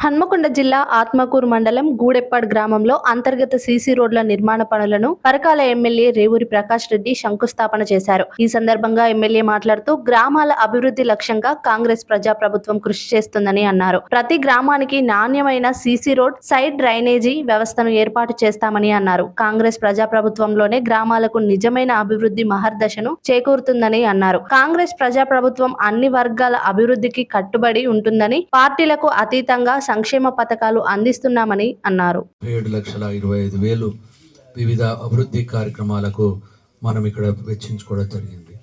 హన్మకొండ జిల్లా ఆత్మకూరు మండలం గూడెప్పాడ్ గ్రామంలో అంతర్గత సీసీ రోడ్ల నిర్మాణ పనులను పరకాల ఎమ్మెల్యే రేవూరి ప్రకాష్ రెడ్డి శంకుస్థాపన చేశారు. ఈ సందర్భంగా ఎమ్మెల్యే మాట్లాడుతూ గ్రామాల అభివృద్ధి లక్ష్యంగా కాంగ్రెస్ ప్రజాప్రభుత్వం కృషి చేస్తుందని అన్నారు. ప్రతి గ్రామానికి నాణ్యమైన సీసీ రోడ్ సైడ్ డ్రైనేజీ వ్యవస్థను ఏర్పాటు చేస్తామని అన్నారు. కాంగ్రెస్ ప్రజాప్రభుత్వంలోనే గ్రామాలకు నిజమైన అభివృద్ధి మహర్దశను చేకూరుతుందని అన్నారు. కాంగ్రెస్ ప్రజాప్రభుత్వం అన్ని వర్గాల అభివృద్ధికి కట్టుబడి ఉంటుందని పార్టీలకు అతీతంగా సంక్షేమ పథకాలు అందిస్తున్నామని అన్నారు. ఏడు లక్షల ఇరవై ఐదు వేలు వివిధ అభివృద్ధి కార్యక్రమాలకు మనం ఇక్కడ వెచ్చించుకోవడం జరిగింది.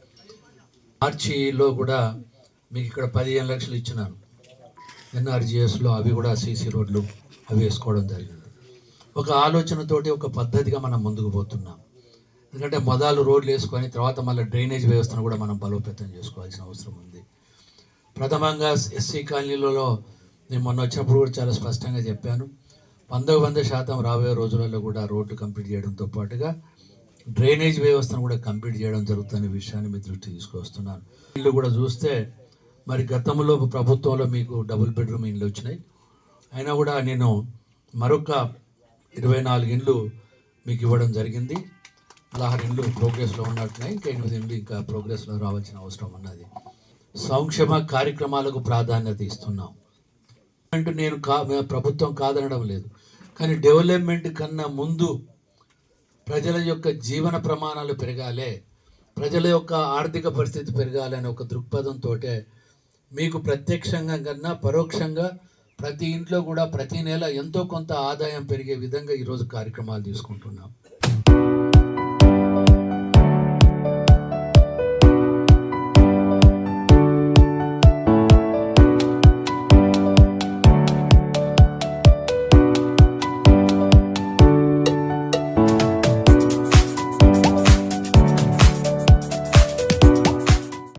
మార్చిలో కూడా మీకు ఇక్కడ పదిహేను లక్షలు ఇచ్చినాను. ఎన్ఆర్జిఎస్లో అవి కూడా సీసీ రోడ్లు అవి వేసుకోవడం జరిగింది. ఒక ఆలోచనతోటి ఒక పద్ధతిగా మనం ముందుకు పోతున్నాం. ఎందుకంటే మొదలు రోడ్లు వేసుకొని తర్వాత మళ్ళీ డ్రైనేజ్ వ్యవస్థను కూడా మనం బలోపేతం చేసుకోవాల్సిన అవసరం ఉంది. ప్రథమంగా ఎస్సీ కాలనీలలో నేను మొన్న వచ్చినప్పుడు కూడా చాలా స్పష్టంగా చెప్పాను. వందకు వంద శాతం రాబోయే రోజులలో కూడా రోడ్లు కంప్లీట్ చేయడంతో పాటుగా డ్రైనేజ్ వ్యవస్థను కూడా కంప్లీట్ చేయడం జరుగుతున్న విషయాన్ని మీ దృష్టి తీసుకొస్తున్నాను ఇల్లు కూడా చూస్తే మరి గతంలో ప్రభుత్వంలో మీకు డబుల్ బెడ్రూమ్ ఇండ్లు వచ్చినాయి. అయినా కూడా నేను మరొక ఇరవై నాలుగు ఇండ్లు మీకు ఇవ్వడం జరిగింది. పదహారు ఇండ్లు ప్రోగ్రెస్లో ఉన్నట్టున్నాయి. ఇంకా ఎనిమిది ఇండ్లు ఇంకా ప్రోగ్రెస్లో రావాల్సిన అవసరం ఉన్నది. సంక్షేమ కార్యక్రమాలకు ప్రాధాన్యత ఇస్తున్నాం. అంటే నేను కా ప్రభుత్వం కాదనడం లేదు. కానీ డెవలప్మెంట్ కన్నా ముందు ప్రజల యొక్క జీవన ప్రమాణాలు పెరగాలి ప్రజల యొక్క ఆర్థిక పరిస్థితి పెరగాలి అనే ఒక దృక్పథంతో మీకు ప్రత్యక్షంగా కన్నా పరోక్షంగా ప్రతి ఇంట్లో కూడా ప్రతి నెల ఎంతో కొంత ఆదాయం పెరిగే విధంగా ఈరోజు కార్యక్రమాలు తీసుకుంటున్నాం.